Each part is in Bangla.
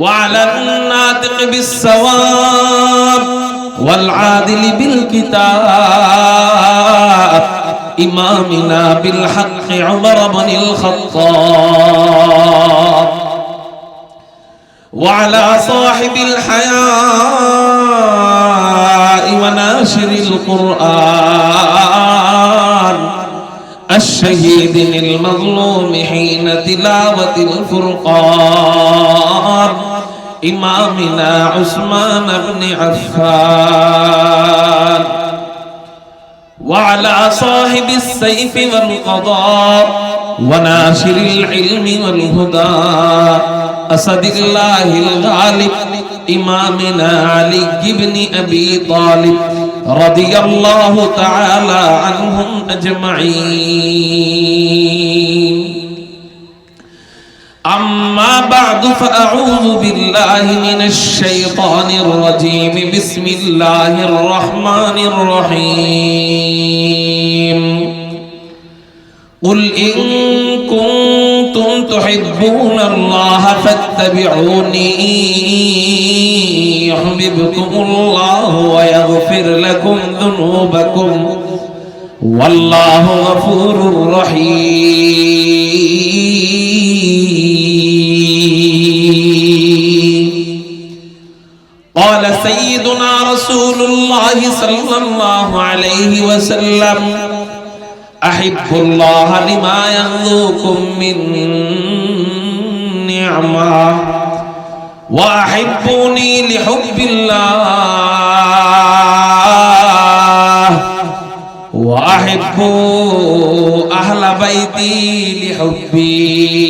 وعلى الناطق بالصواب والعادل بالكتاب. إمامنا بالحق عمر بن الخطاب. وعلى صاحب الحياء وناشر القرآن. الشهيد المظلوم حين تلاوة الفرقان. إمامنا عثمان بن عفان وعلى صاحب السيف والقضاء وناشر العلم والهدى أسد الله الغالب إمامنا علي بن أبي طالب رضي الله تعالى عنهم أجمعين أما بعد فأعوذ بالله من الشيطان الرجيم. بسم الله الرحمن الرحيم. قل إن كنتم تحبون الله فاتبعوني يحببكم الله ويغفر لكم ذنوبكم. والله غفور رحيم. قال سيدنا رسول الله صلى الله عليه وسلم أحب الله لما يغذوكم من نعمة وأحبوني لحب الله وأحبوا أهل بيتي لحبي.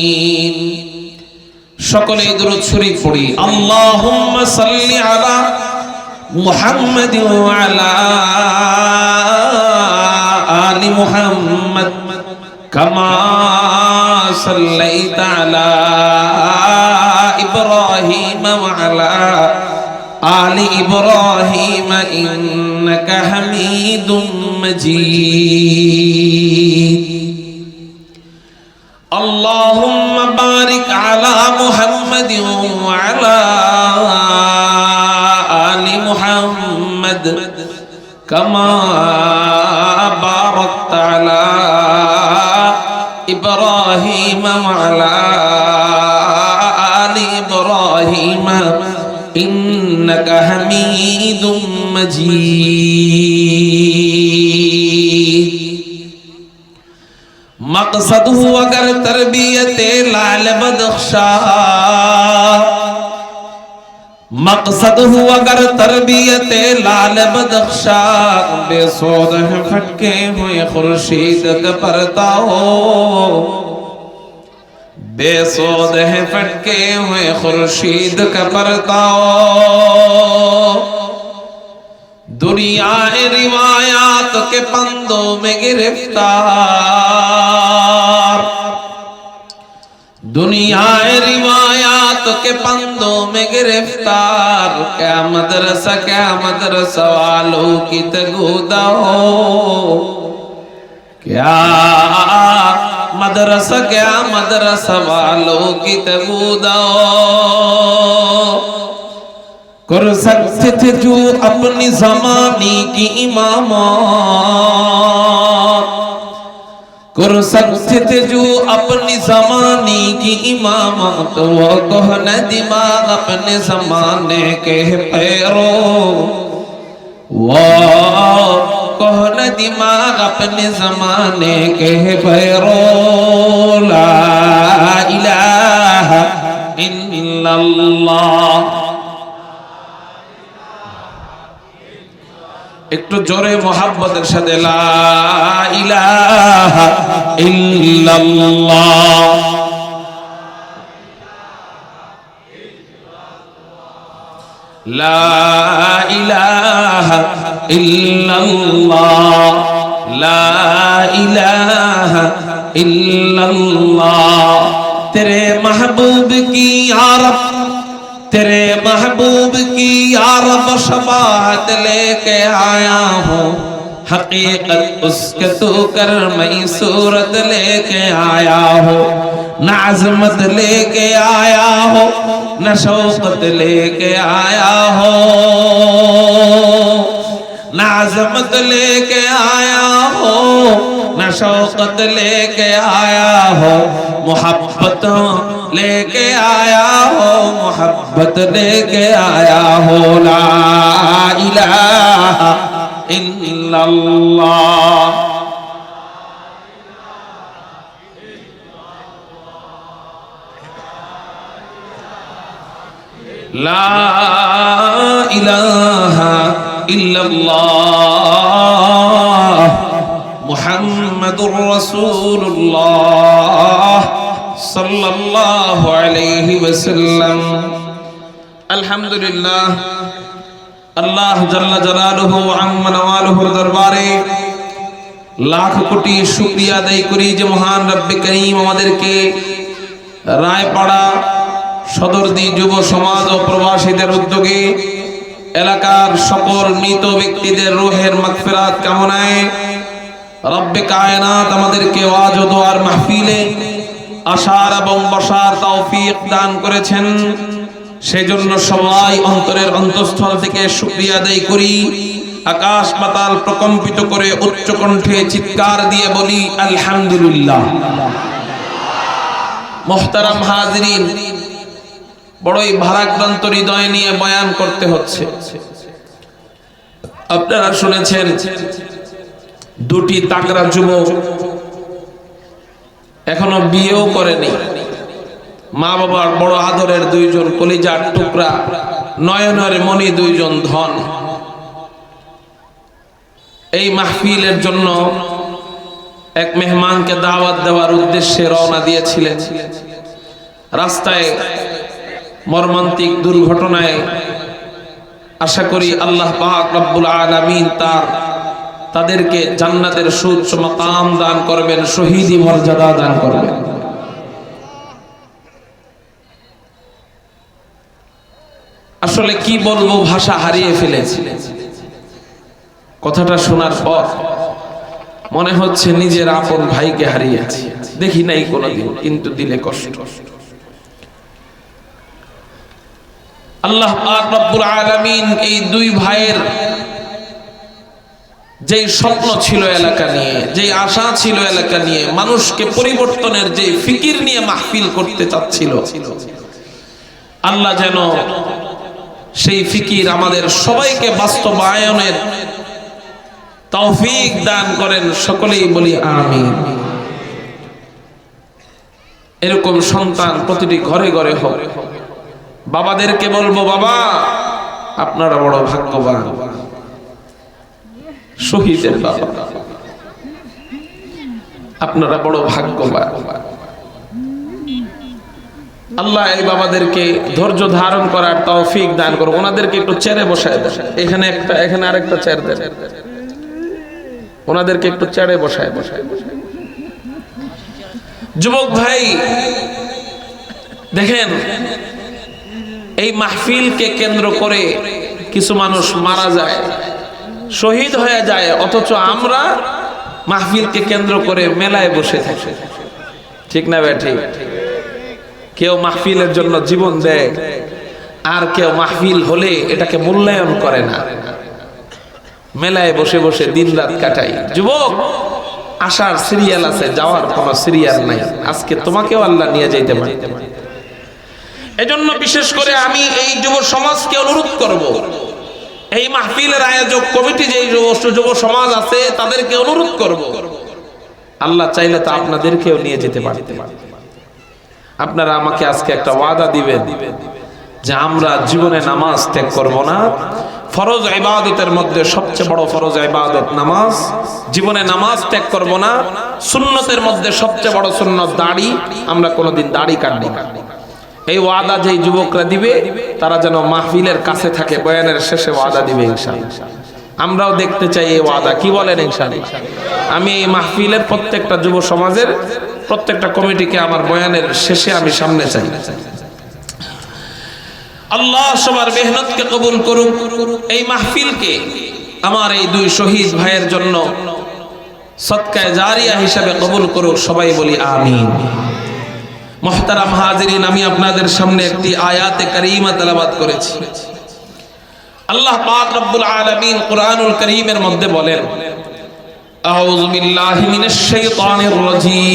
সকলেই দরুদ শরীফ পড়ি আল্লাহুম্মা সাল্লি আলা মুহাম্মাদ ওয়া আলা আলি মুহাম্মাদ কামা সাল্লাইতা আলা ইব্রাহিম ওয়া আলা আলি ইব্রাহিম ইন্নাকা হামিদুম মাজিদ كما باركت على إبراهيم وعلى آل إبراهيم إنك حميد مجيد مقصد هو اگر تربیت لال بدخشاں مقصد ہو اگر تربیت لال بدخشا، بے سود ہیں پھٹکے ہوئے خورشید پرتا ہو بے سود ہیں پھٹکے ہوئے خورشید پرتا ہو دنیا روایات کے پندوں میں گرفتار۔ دنیا روایات کے پندوں میں گرفتار کیا مدرسہ کیا مدرسہ والوں کی تگودہ ہو۔ کیا مدرسہ کیا مدرسہ والوں کی تگودہ ہو۔ کر سکتے تھے جو اپنی زمانی کی اماموں کر سکتے جو اپنی زمانے کی امامت وہ کہنا دماغ اپنے زمانے کے پیرو وہ کہنا دماغ اپنے زمانے کے پیرو لا الہ الا اللہ একটু জোরে মোহাম্মদের সাথে তেরে মাহবুব কি আরব তেরে محبوب کی یار و شفاعت لے کے آیا ہوں حقیقت اس کے تو کر میں صورت لے کے آیا ہوں نہ عظمت لے کے آیا ہو نہ شوقت لے کے آیا ہو نہ عظمت لے کے آیا ہو نہ شوقت لے کے آیا ہو मोहब्बत लेके आया हो मोहब्बत लेके आया हो ला इलाहा इल्लल्लाह لا إله إلا الله মুহাম্মাদুর রাসূলুল্লাহ সাল্লাল্লাহু আলাইহি ওয়াসাল্লাম। আলহামদুলিল্লাহ, আল্লাহ জাল্লা জালালুহু আম্মা নওয়ালুহুর দরবারে লাখ কোটি শুকরিয়া আদায় করি যে মহান রব্বে করিম আমাদেরকে রায়পাড়া সদরদি যুব সমাজ ও প্রবাসীদের উদ্যোগে এলাকার সকল মৃত ব্যক্তিদের রোহের মাগফিরাত কামনায় রব্বে কায়নাত আমাদেরকে ওয়াজ ও দোয়ার মাহফিলে আশার এবং বসার তৌফিক দান করেছেন। সেজন্য সবাই অন্তরের অন্তঃস্থল থেকে শুকরিয়া আদায় করি। আকাশ পাতাল প্রকম্পিত করে উচ্চ কণ্ঠে চিৎকার দিয়ে বলি, আলহামদুলিল্লাহ। মোহতারাম হাজরিন, বড়ই ভারাক্রান্ত হৃদয় নিয়ে বয়ান করতে হচ্ছে। আপনারা শুনেছেন দুটি তাগরা যুবক এখনও বিয়েও করেনি। মা বাবার বড় আদরের দুইজন কলিজার টুকরা, নয়নের মণি দুইজন ধন। এই মাহফিলের জন্য এক মেহমানকে দাওয়াত দেওয়ার উদ্দেশ্যে রওনা দিয়েছিলেন। রাস্তায় মর্মান্তিক দুর্ঘটনায় আশা করি আল্লাহ পাক রব্বুল আলামিন তার তাদেরকে জান্নাতের সুউচ্চ মাকাম দান করবেন, শহীদি মর্যাদা দান করবেন। আসলে কি বলব, ভাষা হারিয়ে ফেলেছি। কথাটা শোনার পর মনে হচ্ছে নিজের আপন ভাইকে হারিয়েছি। দেখি নাই কোনোদিন, কিন্তু দিলে কষ্ট। আল্লাহ আলামিন এই দুই ভাইয়ের যেই স্বপ্ন ছিল এলাকা নিয়ে, যেই আশা ছিল এলাকা নিয়ে, মানুষকে পরিবর্তনের যে ফিকির নিয়ে মাহফিল করতে চাচ্ছিল। আল্লাহ যেন সেই ফিকির আমাদের সবাইকে বাস্তবায়নের তৌফিক দান করেন, সকলেই বলি আমিন। এরকম সন্তান প্রতিটি ঘরে ঘরে হোক। বাবাদেরকে বলব, বাবা, আপনারা বড় ভাগ্যবান। শহীদের বাবা। আপনারা বড় ভাগ্যবান। আল্লাহ এই বাবাদেরকে ধৈর্য ধারণ করার তৌফিক দান করো ওনাদেরকে একটু চেয়ারে বসায় দেন। এখানে একটা, এখানে আরেকটা চেয়ার দেন। ওনাদেরকে একটু চেয়ারে বসায় বসায় যুবক ভাই, দেখেন, এই মাহফিলকে কেন্দ্র করে কিছু মানুষ মারা যায়। শহীদ হয়ে যায়, অথচ আমরা মাহফিলকে কেন্দ্র করে মেলায় বসে থাকি। ঠিক না ব্যাঠি কেউ মাহফিলের জন্য জীবন দেয়, আর কেউ মাহফিল হলে এটাকে মূল্যায়ন করে না। মেলায় বসে বসে দিন রাত কাটাই। যুবক আসার সিরিয়াল আছে, যাওয়ার কোনো সিরিয়াল নাই। আজকে তোমাকেও আল্লাহ নিয়ে যাইতে পারে। এজন্য বিশেষ করে আমি এই যুব সমাজকে অনুরোধ করব। এই মাহফিলের আয়োজক কমিটি যে যুব সমাজ আছে, তাদেরকে অনুরোধ করব, আল্লাহ চাইলে তো আপনাদেরকেও নিয়ে যেতে পারতে আপনারা আমাকে আজকে একটা ওয়াদা দিবেন যে আমরা জীবনে নামাজ ত্যাগ করব না। ফরজ ইবাদতের মধ্যে সবচেয়ে বড় ফরজ ইবাদত নামাজ। জীবনে নামাজ ত্যাগ করব না। সুন্নতের মধ্যে সবচেয়ে বড় সুন্নত দাড়ি। আমরা কোনোদিন দাড়ি কাটবো এই ওয়াদা যেই যুবকরা দিবে, তারা যেন মাহফিলের কাছে থাকে, বয়ানের শেষে ওয়াদা দিবে আমরাও দেখতে চাই এই ওয়াদা, কি বলেন আমি এই মাহফিলের প্রত্যেকটা যুব সমাজের, প্রত্যেকটা কমিটিকে আমার বয়ানের শেষে আমি সামনে চাই। আল্লাহ সবার মেহনতকে কবুল করুক। এই মাহফিলকে আমার এই দুই শহীদ ভাইয়ের জন্য সৎকায় জারিয়া হিসাবে কবুল করুক, সবাই বলি আমিন। মোহতারাম হাজিরিন, আমি আপনাদের সামনে একটি আয়াতে কারিমা তেলাবাদ করেছি। আল্লাহ পাক রব্বুল আলামিন কোরআনুল করিমের মধ্যে বলেন, আউযু বিল্লাহি মিনাশ শাইতানির রাজীম।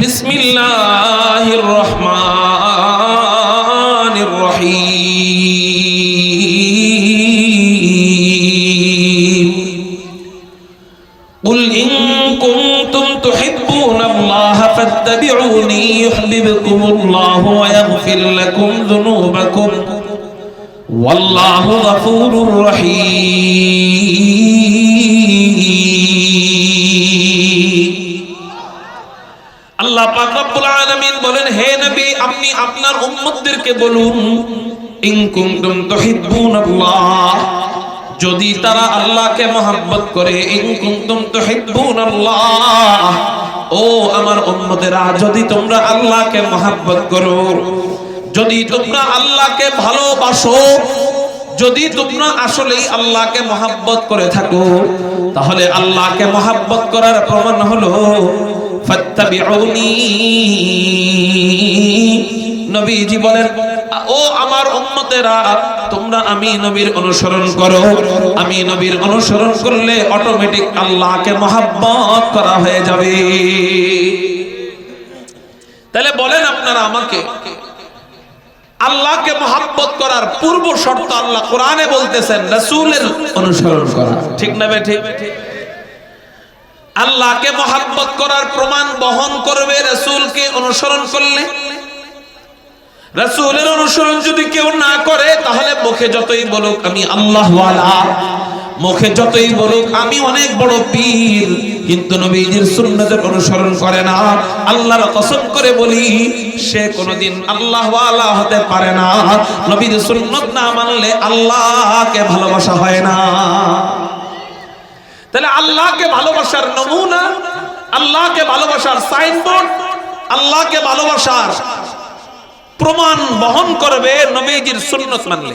বিসমিল্লাহির রহমানির রহিম। والله غفور رحيم আল্লাহ পাক রব্বুল আলামিন বলেন হে নবী আপনি আপনার উম্মতদেরকে বলুন ইন কুনতুম তুহিব্বুনাল্লাহ যদি তারা আল্লাহকে মহাব্বত করে ইন কুনতুম তুহিব্বুনাল্লাহ ও আমার উম্মতেরা যদি তোমরা আল্লাহকে মহাব্বত করো যদি তোমরা আল্লাহকে ভালোবাসো যদি তোমরা আসলেই আল্লাহকে মহাব্বত করে থাকো, তাহলে আল্লাহকে মহাব্বত করার প্রমাণ হলো আমি নবীর অনুসরণ করলে অটোমেটিক করা হয়ে যাবে। তাহলে বলেন আপনারা আমাকে আল্লাহকে মহাব্বত করার পূর্ব শর্ত আল্লাহ কোরআনে বলতেছেন, রাসূলের অনুসরণ করা। ঠিক না ঠিক? আল্লাহকে মহাব্বত করার প্রমাণ বহন করবে রাসূলকে অনুসরণ করলে। রাসূলের অনুসরণ যদি কেউ না করে, তাহলে মুখে যতই বলুক, আমি আল্লাহ মুখে যতই বলুক, আমি অনেক বড় পীর। কিন্তু নবীজির সুন্নতের অনুসরণ করে না। আল্লাহর কসম করে বলি, সে কোনোদিন আল্লাহ ওয়ালা হতে পারে না। নবীর সুন্নত না মানলে আল্লাহকে ভালোবাসা হয় না। তাহলে আল্লাহকে ভালোবাসার নমুনা, আল্লাহকে ভালোবাসার সাইনবোর্ড, আল্লাহকে ভালোবাসার প্রমাণ বহন করবে নবীজির সুন্নত মানলে।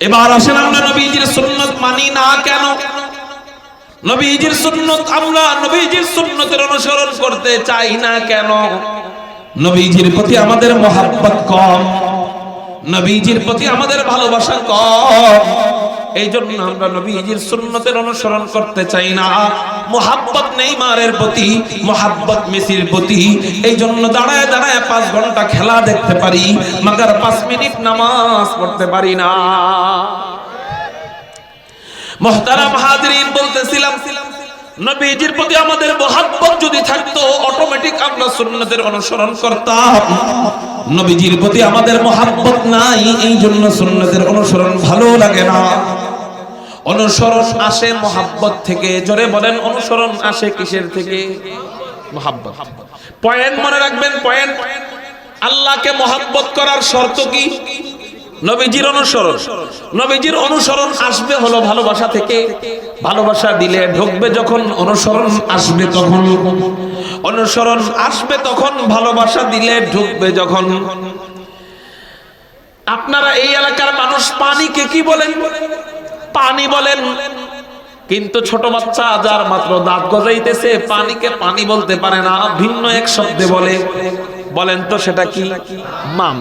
এবার আসেন আমরা নবীজির সুন্নত মানি না কেন? নবীজির সুন্নত আমরা নবীজির সুন্নতের অনুসরণ করতে চাই না কেন? নবীজির প্রতি আমাদের মহাব্বত কম, নবীজির প্রতি আমাদের ভালোবাসা কম। এই জন্য আমরা নবীজির সুন্নতের অনুসরণ করতে চাই না। মোহাব্বত নেইমারের প্রতি, মোহাব্বত মেসির প্রতি এই জন্য দাঁড়ায় দাঁড়ায় পাঁচ ঘণ্টা খেলা দেখতে পারি, মাগার পাঁচ মিনিট নামাজ পড়তে পারি না। মোহতারাম হাজরিন বলতেছিলাম, নবীজির প্রতি আমাদের মহাব্বত যদি থাকতো অটোমেটিক আমরা সুন্নতের অনুসরণ করতাম। নবীজির প্রতি আমাদের মহাব্বত নাই এই জন্য সুন্নতের অনুসরণ ভালো লাগে না। অনুসরণ আসে মহাব্বত থেকে। জোরে বলেন, অনুসরণ আসে কিসের থেকে? মহাব্বত। পয়েন্ট মনে রাখবেন, পয়েন্ট। আল্লাহকে মহাব্বত করার শর্ত কি? নবীজির অনুসরণ। নবীজির অনুসরণ আসবে হলো ভালোবাসা থেকে। ভালোবাসা দিলে ঢুকবে যখন অনুসরণ আসবে তখন। অনুসরণ আসবে তখন, ভালোবাসা দিলে ঢুকবে যখন। আপনারা এই এলাকার মানুষ পানিকে কি বলেন? পানি বলেন। কিন্তু ছোট বাচ্চা যার মাত্র দাঁত গজাইতেছে, পানিকে পানি বলতে পারে না, ভিন্ন এক শব্দে বলে। বলেন তো সেটা কি? মাম।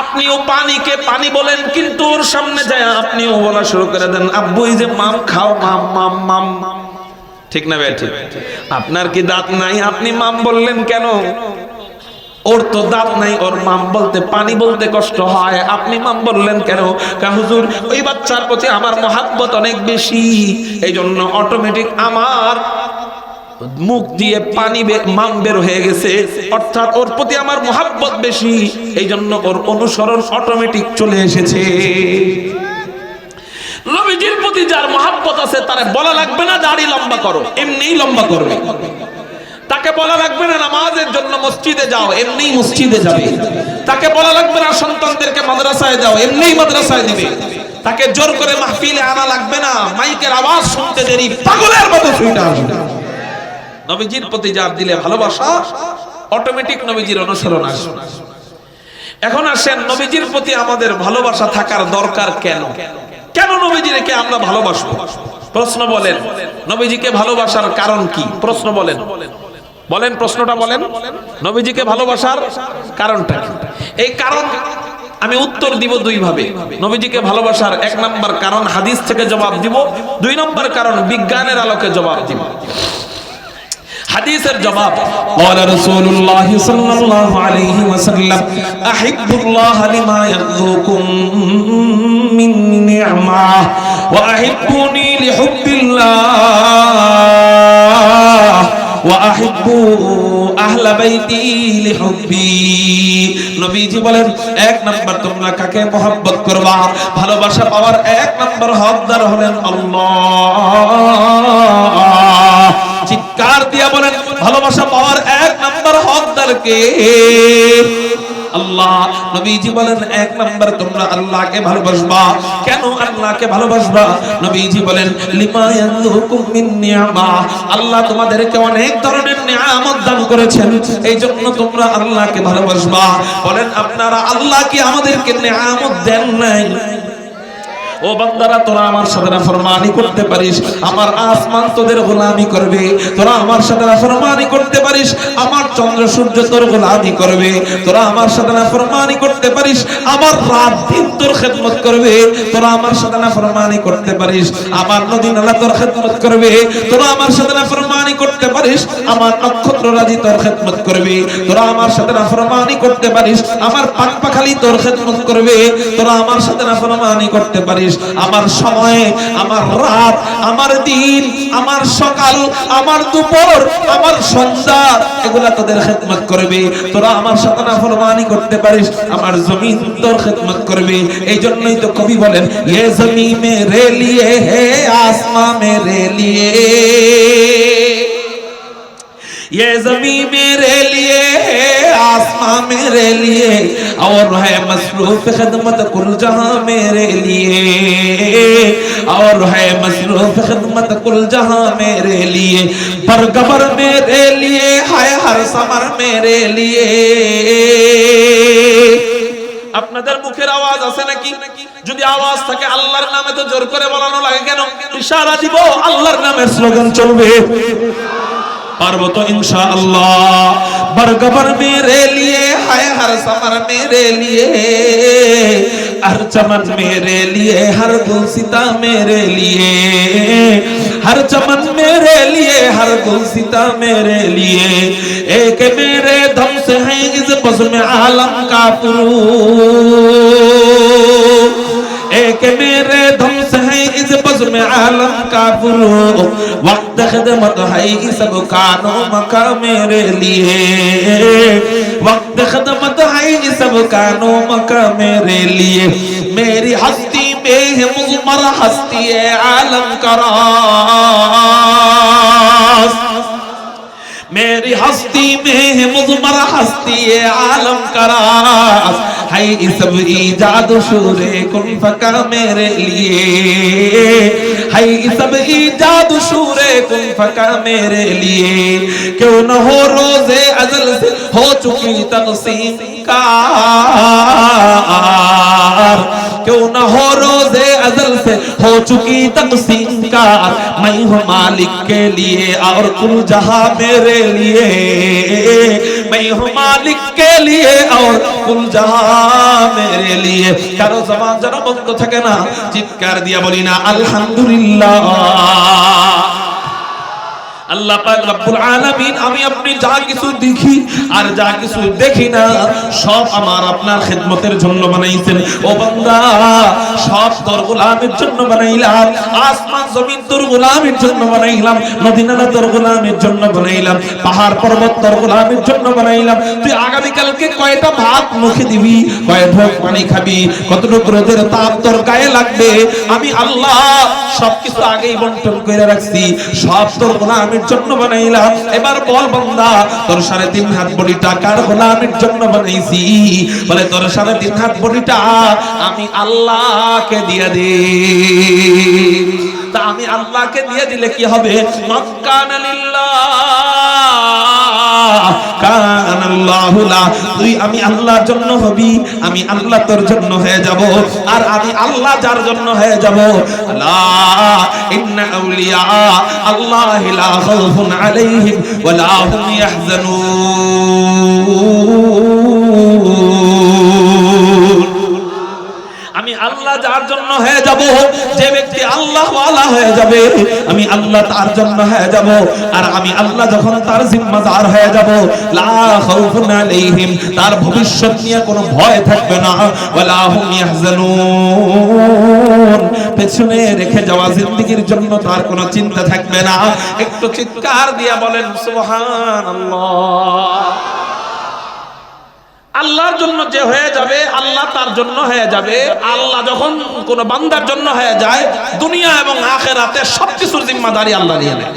আপনিও পানিকে পানি বলেন, কিন্তু ওর সামনে যায়, আপনিও বলা শুরু করে দেন, আব্বু, এই যে মাম, খাও, মাম মাম মাম। ঠিক না ঠিক। আপনার কি দাঁত নাই? আপনি মাম বললেন কেন? ওর তো দাঁত নাই, ওর মাম বলতে পানি বলতে কষ্ট হয়। আপনি মাম বললেন কেন? হুজুর? ওই বাচ্চার প্রতি আমার মহাব্বত অনেক বেশি। এই জন্য অটোমেটিক আমার মুখ দিয়ে পানি মাম বের হয়ে গেছে। অর্থাৎ ওর প্রতি আমার মহাব্বত বেশি। এই জন্য ওর অনুসরণ অটোমেটিক চলে এসেছে। নবীজির প্রতি যার মহাব্বত আছে, তারা বলা লাগবে না দাড়ি লম্বা করো। এমনিই লম্বা করবে। তাকে বলা লাগবে না নামাজের জন্য মসজিদে যাও এমনিই মসজিদে যাবে। তাকে বলা লাগবে না সন্তানদেরকে মাদ্রাসায় যাও এমনিই মাদ্রাসায় দিবে। তাকে জোর করে মাহফিলে আনা লাগবে না, মাইকের আওয়াজ শুনতে দেরি, পাগলের মতো ছুটে আসবে নবীজির প্রতি যার দিলে ভালোবাসা অটোমেটিক নবীজির অনুসরণ আসবে। এখন আসেন, নবীজির প্রতি আমাদের ভালোবাসা থাকার দরকার কেন? কেন নবীজিকে আমরা ভালোবাসবো? প্রশ্ন বলেন। নবীজিকে ভালোবাসার কারণ কি? প্রশ্ন বলেন। বলেন প্রশ্নটা বলেন নবীজিকে ভালোবাসার কারণটা কি এই কারণ আমি উত্তর দিব দুই ভাবে নবীজিকে ভালোবাসার এক নম্বর কারণ হাদিস থেকে জবাব দিব দুই নম্বর কারণ বিজ্ঞানের আলোকে জবাব দিব হাদিসের জবাব قال رسول الله صلى الله عليه وسلم احب الله لما يرزقكم من نعمه واحبني لحب الله আহলা বাইতি নবীজি বলেন, এক নাম্বার তোমরা কাকে mohabbat করবা? ভালোবাসা পাওয়ার এক নাম্বার হকদার হলেন আল্লাহ। চিৎকার দিয়া বলেন, ভালোবাসা পাওয়ার এক নাম্বার হকদার কে? আল্লাহ, নবীজি বলেন, এক নাম্বার তোমরা আল্লাহকে ভালোবাসবা। কেন আল্লাহকে ভালোবাসবা? নবীজি বলেন, লিমা ইয়ানযুকুম মিন নিয়ামা। আল্লাহ তোমাদেরকে অনেক ধরনের নিয়ামত দান করেছেন এই জন্য তোমরা আল্লাহকে ভালোবাসবা। বলেন, আপনারা আল্লাহ কি আমাদেরকে নিয়ামত দেন নাই? ও বান্দারা, তোরা আমার সাথে নাফরমানি করতে পারিস। আমার আসমান তোদের গোলামি করবে। তোরা আমার সাথে নাফরমানি করতে পারিস। আমার চন্দ্র সূর্য তোর গোলামি করবে। তোরা আমার সাথে নাফরমানি করতে পারিস। আমার রাত দিন তোর খেদমত করবে। তোরা আমার সাথে নাফরমানি করতে পারিস। আমার নদী নালা তোর খেদমত করবে। তোরা আমার সাথে নাফরমানি করতে পারিস। আমার নক্ষত্র রাজি তোর খেদমত করবে। তোরা আমার সাথে নাফরমানি করতে পারিস। আমার পান পাখালি তোর খেদমত করবে। তোরা আমার সাথে নাফরমানি করতে পারিস। আমার সময়ে, আমার রাত, আমার দিন, আমার সকাল, আমার দুপুর, আমার সন্ধ্যা, এগুলা তোদের খেদমত করবে। তোরা আমার সাথে না নাফরমানি করতে পারিস, আমার জমিন তোর খেদমত করবে। এই জন্যই তো কবি বলেন ইয়ে জমি মেরে লিয়ে, হে আসমা মেরে লিয়ে। ये जमी मेरे लिए है आसमां मेरे लिए और है मसरूफ खिदमत कुल जहां मेरे लिए और है मसरूफ खिदमत कुल जहां मेरे लिए पर गबर मेरे लिए है हर समर मेरे लिए আপনাদের মুখের আওয়াজ আছে নাকি যদি আওয়াজ থাকে আল্লাহর নামে তো জোর করে বলানো লাগে কেন ইশারা দিব আল্লাহর নামের স্লোগান চলবে পারবো তো इंशाअल्लाह बरगबर मेरे लिए है हर समर मेरे लिए हर चमन मेरे लिए हर गुलसिता मेरे लिए हर चमन मेरे लिए हर गुलसिता मेरे लिए एक मेरे दम से है इस बज़्म आलम का फुरूर ایک میرے دم سے ہے اس بزم میں عالم کا فرو وقت خدمت ہے سب کانوں مکہ میرے لیے۔ وقت خدمت ہے سب کانوں مکہ میرے لیے۔ میری ہستی میں بے مزمر ہستی ہے عالم کا راست میری ہستی میں ہے ہستی ہے، عالم کا راز ہے اس ایجاد شور کن فکر میرے لیے۔ ہائی سب ایجاد شور کن فکر میرے لیے۔ کیوں نہ ہو روز ازل سے ہو چکی تقسیم؟ انکار۔ کیوں نہ ہو روزِ ازل سے ہو چکی تقسیم کار میں ہوں مالک کے لیے اور کل جہاں میرے لیے۔ میں ہوں مالک کے لیے اور کل جہاں میرے لیے۔ کرو زمان যেন বন্ধ থাকে না চিৎকার দিয়া বলি না আলহামদুলিল্লাহ আল্লাহ পাক রব্বুল আলামিন, আমি আপনি যা কিছু দেখি আর যা কিছু দেখি না, সব আমার আপনার খেদমতের জন্য বানাইছেন। ও বান্দা, সব তোর গোলামের জন্য বানাইলাম, আসমান, জমিন তোর গোলামের জন্য বানাইলাম নদী নালা তোর গোলামের জন্য বানাইলাম, পাহাড় পর্বত তোর গোলামের জন্য বানাইলাম। তুই আগামী কালকে কয়টা ভাত মুখে দিবি? কয় ঢোক পানি খাবি? কতটুকু রোদের তাপ তোর গায়ে লাগবে? আমি আল্লাহ সবকিছু আগেই বন্টন করে রাখছি, সব তোর গোলামের জন্য বানাইলাম। এবার বল বান্দা, তোর সাড়ে তিন হাত বড়ি টাকার গোলামের জন্য বানাইছি? বলে, তোর সাড়ে তিন হাত বড়িটা আমি আল্লাহকে দিয়ে দে তা আমি আল্লাহকে দিয়ে দিলে কি হবে? তুই আমি আল্লাহর জন্য হবি, আমি আল্লাহ তোর জন্য হয়ে যাব, আর আমি আল্লাহ যার জন্য হয়ে যাব। আল্লাহ আলাইহিম, ওয়া হুম ইয়াহজানুন। আমি আল্লাহ যার জন্য হয়ে যাব, যে ব্যক্তি আল্লাহ ওয়ালা হয়ে যাবে, আমি আল্লাহ তার জন্য হয়ে যাব। আর আমি আল্লাহ যখন তার জিম্মাদার হয়ে যাব, লা খাউফুন আলাইহিম, তার ভবিষ্যৎ নিয়ে কোনো ভয় থাকবে না। ওয়ালা হুম ইয়াহজানুন। পেছনে রেখে যাওয়া জিন্দেগীর জন্য তার কোনো চিন্তা থাকবে না। একটু চিৎকার দিয়ে বলেন, সুবহানাল্লাহ। আল্লাহর জন্য যে হয়ে যাবে, আল্লাহ তার জন্য হয়ে যাবে। আল্লাহ যখন কোন বান্দার জন্য হয়ে যায়, দুনিয়া এবং আখেরাতে সবকিছুর জিম্মাদারি আল্লাহ নিয়ে নেয়।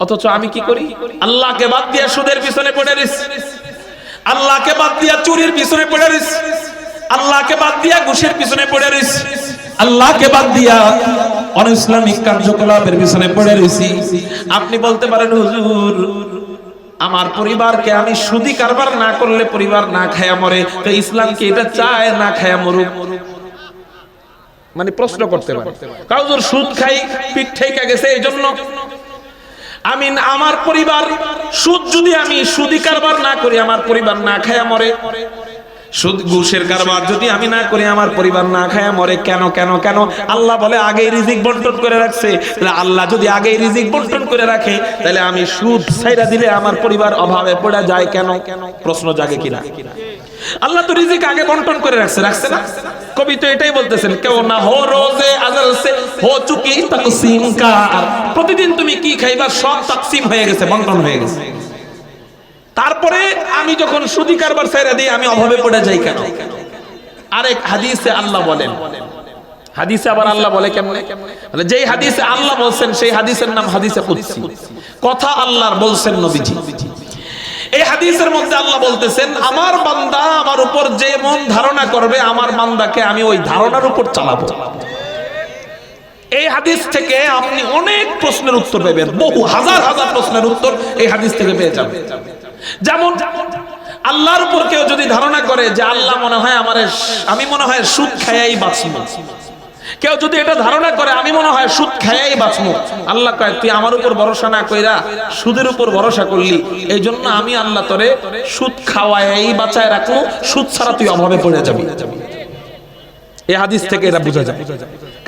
অথচ আমি কি করি? আল্লাহকে বাদ দিয়ে সুদের পিছনে পড়ে রিস। আল্লাহকে বাদ দিয়া চুরির পিছনে পড়ে রিস। আল্লাহকে বাদ দিয়া ঘুষের পিছনে পড়ে রিস। আল্লাহকে বাদ দিয়া অনইসলামিক কার্যকলাপের পিছনে পড়ে রইছি আপনি বলতে পারেন, হুজুর আমার পরিবারকে আমি সুদি কারবার না করলে পরিবার না খায়া মরে, তো ইসলাম কি এটা চায় না খায়া মরুক? মানে প্রশ্ন করতে পারে। কাউজুর সুদ খাই, পিঠ ঠেকা গেছে এই জন্য আমি আমার পরিবার, সুদ যদি আমি সুদি কারবার না করি, আমার পরিবার না খায়া মরে। সুদ, ঘুষের কারবার যদি আমি না করি, আমার পরিবার না খায় মরে, কেন কেন কেন? আল্লাহ বলে, আগেই রিজিক বন্টন করে রাখছে। তাহলে আল্লাহ যদি আগেই রিজিক বন্টন করে রাখে, তাহলে আমি সুদ ছাইরা দিলে আমার পরিবার অভাবে পড়ে যায় কেন? প্রশ্ন জাগে কিনা? আল্লাহ তো রিজিক আগে বন্টন করে রাখছে রাখছে না? কবি তো এটাই বলতেছেন, কেউ না হো রোজে আজল সে, হো চুকি তাকসিম কা প্রতিদিন তুমি কি খাইবা, সব তাকসিম হয়ে গেছে, বন্টন হয়ে গেছে। তারপরে আমি যখন সুদি কারবার ছেড়ে দিই, আমি অভাবে পড়ে যাই কেন? আরেক হাদিসে আল্লাহ বলেন। হাদিসে আবার আল্লাহ বলে যেই হাদিসে আল্লাহ বলছেন, সেই হাদিসের নাম হাদিসে কুদসি। কথা আল্লাহর নবীজি। এই হাদিসের মধ্যে আল্লাহ বলতেছেন, আমার বান্দা আমার উপর যে মন ধারণা করবে, আমার বান্দাকে আমি ওই ধারণার উপর চালাবো। এই হাদিস থেকে আপনি অনেক প্রশ্নের উত্তর পাবেন, বহু হাজার হাজার প্রশ্নের উত্তর এই হাদিস থেকে পেয়ে যাবেন। যেমন আল্লাহর উপর কেউ যদি ধারণা করে যে আল্লাহ মনে হয় আমার আমি মনে হয় সুদ খায়াই বাঁচব কেউ যদি এটা ধারণা করে, আমি মনে হয় সুদ খায়াই বাঁচবো আল্লাহ কয়, তুই আমার উপর ভরসা না কইরা সুদের উপর ভরসা করলি। এই জন্য আমি আল্লাহ তোরে সুদ খাওয়াই বাঁচায় রাখব সুদ ছাড়া তুই অভাবে পড়ে যাবি। এই হাদিস থেকে এটা বোঝা যায়।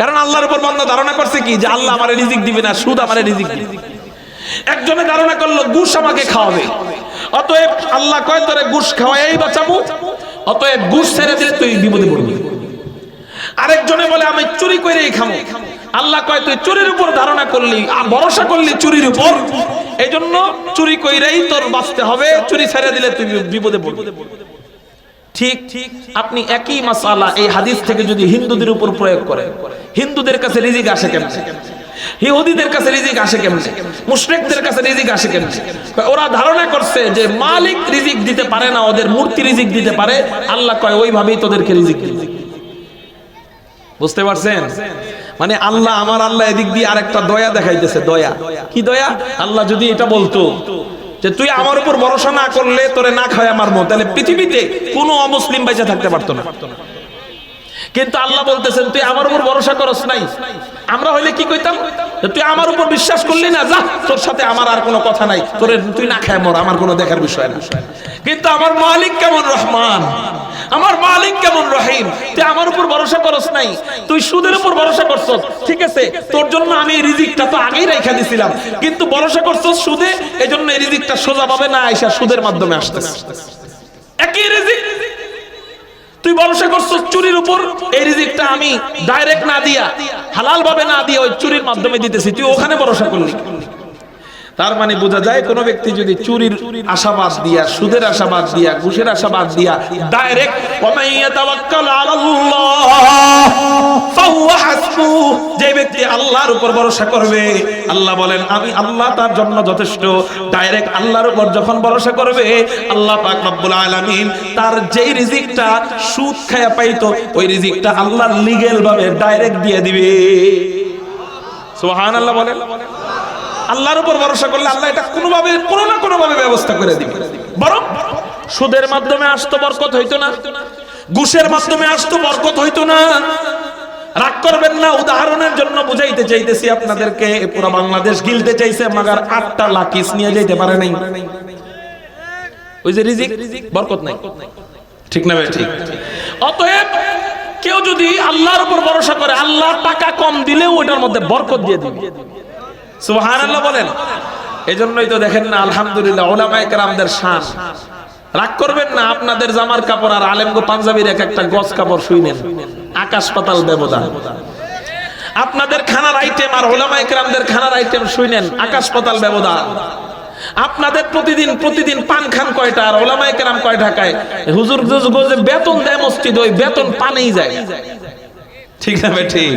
কারণ আল্লাহর উপর বান্দা ধারণা করছে কি? যে আল্লাহ আমারে রিজিক দিবে না, সুদ আমারে রিজিক দিবে। একজনে ধারণা করল ঘুষ আমাকে খাওয়াবে। অতএব আল্লাহ কয়, তোরে ঘুষ খাওয়াই বাঁচাবো। অতএব ঘুষ ছেড়ে দিলে তুই বিপদে পড়বি। আরেকজনে বলে, আমি চুরি করেই খামো। আল্লাহ কয়, তুই চুরির উপর ধারণা করলি আর ভরসা করলি চুরির উপর। এই জন্য চুরি কইরেই তোর বাঁচতে হবে। চুরি ছেড়ে দিলে তুই বিপদে পড়বি। ঠিক ঠিক, আপনি একই মাসালা এই হাদিস থেকে যদি হিন্দুদের উপর প্রয়োগ করেন। হিন্দুদের কাছে রিজিক আসে কেমন? ইহুদিদের কাছে রিজিক আসে কেমন? মুশরিকদের কাছে রিজিক আসে কেমন? ওরা ধারণা করছে যে মালিক রিজিক দিতে পারে না, ওদের মূর্তি রিজিক দিতে পারে। আল্লাহ কয়, ওইভাবেই তোদেরকে রিজিক দিবে। বুঝতে পারছেন? মানে আল্লাহ আমার আল্লাহ এদিক দিয়ে আরেকটা দয়া দেখাইতেছে, দয়া। কি দয়া? আল্লাহ যদি এটা বলতো যে তুই আমার উপর ভরসা না করলে তোরে না খায় আমার মত তাহলে পৃথিবীতে কোনো অমুসলিম বেঁচে থাকতে পারতো না। কিন্তু আল্লাহ বলতেছেন, তুই আমার উপর ভরসা করস নাই। আমরা হইলে কি কইতাম? তুই আমার উপর বিশ্বাস করলি না, যা, তোর সাথে আমার আর কোনো কথা নাই। তোর তুই না খায় মর, আমার কোনো দেখার বিষয় না। কিন্তু আমার মালিক কেমন রহমান? আমার মালিক কেমন রহিম? তুই আমার উপর ভরসা করস নাই। তুই সুদের উপর ভরসা করছস, ঠিক আছে? তোর জন্য আমি এই রিজিকটা তো আগেই রেখা দিছিলাম। কিন্তু ভরসা করছস সুদে এই জন্য এই রিজিকটা সোজা পাবে না আইসা সুদের মাধ্যমে আসতেছে। একই রিজিক তুই ভরসা করছিস চুরির উপর? এই রিজিকটা আমি ডাইরেক্ট না দিয়া হালাল ভাবে না দিয়ে ওই চুরির মাধ্যমে দিতেছি। তুই ওখানে ভরসা করলি। তার মানে বোঝা যায় কোন ব্যক্তি যদি চুরির আশাবাদ দিয়া, সুদের আশাবাদ দিয়া, ঘুষের আশাবাদ দিয়া ডাইরেক্ট যে ব্যক্তি আল্লাহর উপর ভরসা করবে, আল্লাহ বলেন, আমি আল্লাহ তার জন্য যথেষ্ট। ডাইরেক্ট আল্লাহর উপর যখন ভরসা করবে, আল্লাহ পাক রব্বুল আলামিন তার যেই রিজিকটা সুদ খায়া পাইতো, ওই রিজিকটা আল্লাহ লিগেল ভাবে ডাইরেক্ট দিয়ে দিবে। সুবহানাল্লাহ বলেন। আল্লাহর উপর ভরসা করলে আল্লাহ এটা কোনোভাবে, কোনো না কোনোভাবে ব্যবস্থা করে দিবে। বরং সুদের মাধ্যমে আসতো বরকত হইতো না, ঘুষের মাধ্যমে আসতো বরকত হইতো না। রাগ করবেন না, উদাহরণের জন্য বুঝাইতে চাইতেছি আপনাদেরকে পুরো বাংলাদেশ গিলতে চাইছে, মাগার আটটা লাকিস নিয়ে যাইতে পারে নাই। ওই যে রিজিক, বরকত নাই। ঠিক না ভাই? ঠিক। অতএব কেউ যদি আল্লাহর উপর ভরসা করে আল্লাহ টাকা কম দিলেও ওটার মধ্যে বরকত দিয়ে দিবে। সুবহানাল্লাহ বলেন। এজন্যই তো দেখেন না, আলহামদুলিল্লাহ, ওলামায়ে কেরামদের শান। রাগ করবেন না, আপনাদের জামার কাপড় আর আলেমগো পাঞ্জাবির এক একটা গজ কাপড় শুইনেন আকাশ পাতাল ব্যবধান। আপনাদের খানার আইটেম আর ওলামায়ে কেরামদের খানার আইটেম শুইনেন আকাশ পাতাল ব্যবধান। আপনাদের প্রতিদিন প্রতিদিন পান খান কয়টা আর ওলামায়ে কেরাম কয়টা খায় হুজুর বেতন দেয় মসজিদ, ওই বেতন পানেই যায়। ঠিক না ভাই, ঠিক।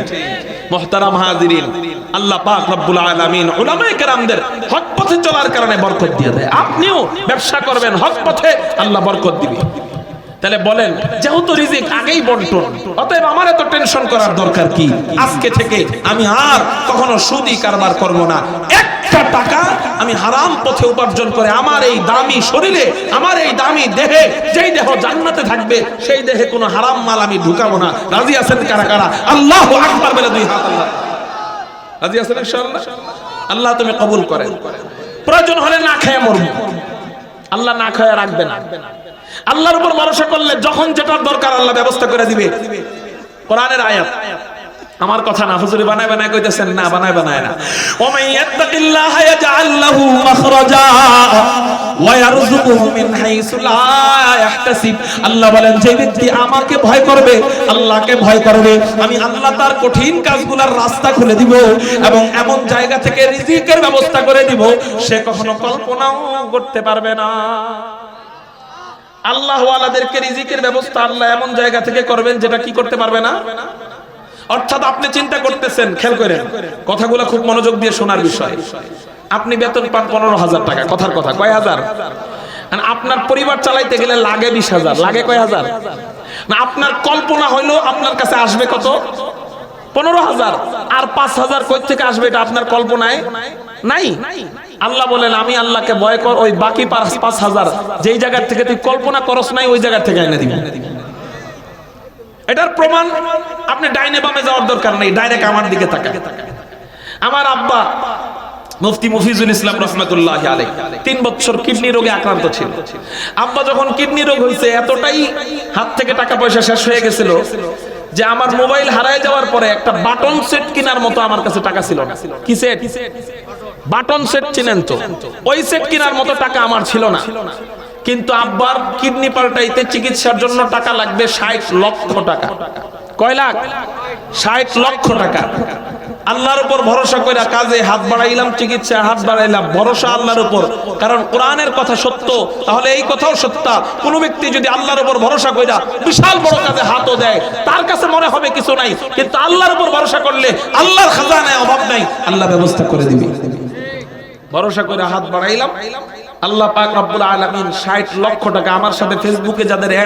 মোহতারাম হাজিরিন, আল্লাহ পাক রব্বুল আলামিন উলামায়ে কেরামদের হক পথে চলার কারণে বরকত দিয়ে দেয়। আপনিও ব্যবসা করবেন, হক পথে আল্লাহ বরকত দিবে। তাহলে বলেন, যেহেতু রিজিক আগেই বন্টন, অতএব আমার এত টেনশন করার দরকার কি? আজকে থেকে আমি আর কখনো সুদি কারবার করব না। একটা টাকা আমি হারাম পথে উপার্জন করে আমার এই দামি শরীরে, আমার এই দামি দেহে, যেই দেহ জান্নাতে থাকবে, সেই দেহে কোনো হারাম মাল আমি ঢুকাবো না। রাজি আছেন কারা কারা? আল্লাহ আকবার বলে দুই হাত আল্লাহ। রাজি আছেন ইনশাআল্লাহ? আল্লাহ তুমি কবুল করেন। প্রয়োজন হলে না খেয়ে মরবো। আল্লাহ না খেয়ে রাখবে না। আল্লাহর উপর ভরসা করলে যখন যেটার দরকার আল্লাহ ব্যবস্থা করে দিবে। কোরআনের আয়াত। আমার কথা না, হুজুরি বানায় বানায় কইতেছেন, না, বানায় বানায় না। ও মান ইয়াত্তাকিল্লাহা ইয়াজআল লাহু মাখরাজা ওয়া ইয়ারযুকুহু মিন হাইসু লা ইয়াহতাসিব আল্লাহ বলেন, যে ব্যক্তি আমাকে ভয় করবে, আল্লাহকে ভয় করবে। আমি আল্লাহ তার কঠিন কাজগুলোর রাস্তা খুলে দিব এবং এমন জায়গা থেকে রিজিকের ব্যবস্থা করে দিব, সে কখনো কল্পনাও করতে পারবে না। আল্লাহ আলাদেরকে রিজিকের ব্যবস্থা আল্লাহ এমন জায়গা থেকে করবেন যেটা কি করতে পারবে না? অর্থাৎ আপনি চিন্তা করতেছেন, খেয়াল করেন, কথাগুলো খুব মনোযোগ দিয়ে শোনার বিষয়। আপনি বেতন পান পনেরো হাজার টাকা, কথার কথা, কয় হাজার? আর আপনার পরিবার চালাইতে গেলে লাগে বিশ হাজার, লাগে কয় হাজার? না, আপনার কল্পনা হইল আপনার কাছে আসবে কত? পনেরো হাজার। আর পাঁচ হাজার কই থেকে আসবে এটা আপনার কল্পনায়? নাই। আল্লাহ বলেন, আমি আল্লাহকে ভয় কর ওই বাকি পাঁচ হাজার, যেই জায়গার থেকে তুই কল্পনা করস নাই, ওই জায়গার থেকে এনে দিবি। এটার প্রমাণ আপনি ডাইনে বামে যাওয়ার দরকার নেই, ডাইরেক্ট আমার দিকে তাকান। আমার আব্বা মুফতি মুফিজুল ইসলাম রহমতুল্লাহ আলাই তিন বছর কিডনি রোগে আক্রান্ত ছিল। আব্বা যখন কিডনি রোগ হয়েছে এতটাই হাত থেকে টাকা পয়সা শেষ হয়ে গেছিল যে আমার মোবাইল হারায় যাওয়ার পরে একটা বাটন সেট কেনার মতো আমার কাছে টাকা ছিল। না কি সেট? বাটন সেট চিনেন তো। ওই সেট কেনার মতো টাকা আমার ছিল না। কিন্তু আব্বার কিডনি পাল্টাইতে চিকিৎসার জন্য টাকা লাগবে ষাট লক্ষ টাকা। কয় লাখ? ষাট লক্ষ টাকা। আল্লাহর উপর ভরসা করে কাজে হাত বাড়াইলাম চিকিৎসা হাত বাড়াইলাম, ভরসা আল্লাহর উপর। কারণ কোরআনের কথা সত্য, তাহলে এই কথাও সত্য। কোন ব্যক্তি যদি আল্লাহর উপর ভরসা কইরা বিশাল বড় কাজে হাতও দেয়, তার কাছে মনে হবে কিছু নাই। কিন্তু আল্লাহর উপর ভরসা করলে আল্লাহর খাজানায় অভাব নাই, আল্লাহ ব্যবস্থা করে দিবে। ভরসা করে হাত বাড়াইলাম। আল্লাহ পাক রব্বুল আলামিন 60 লক্ষ টাকা আমার সাথে ফেসবুকে যাদের অ্যাড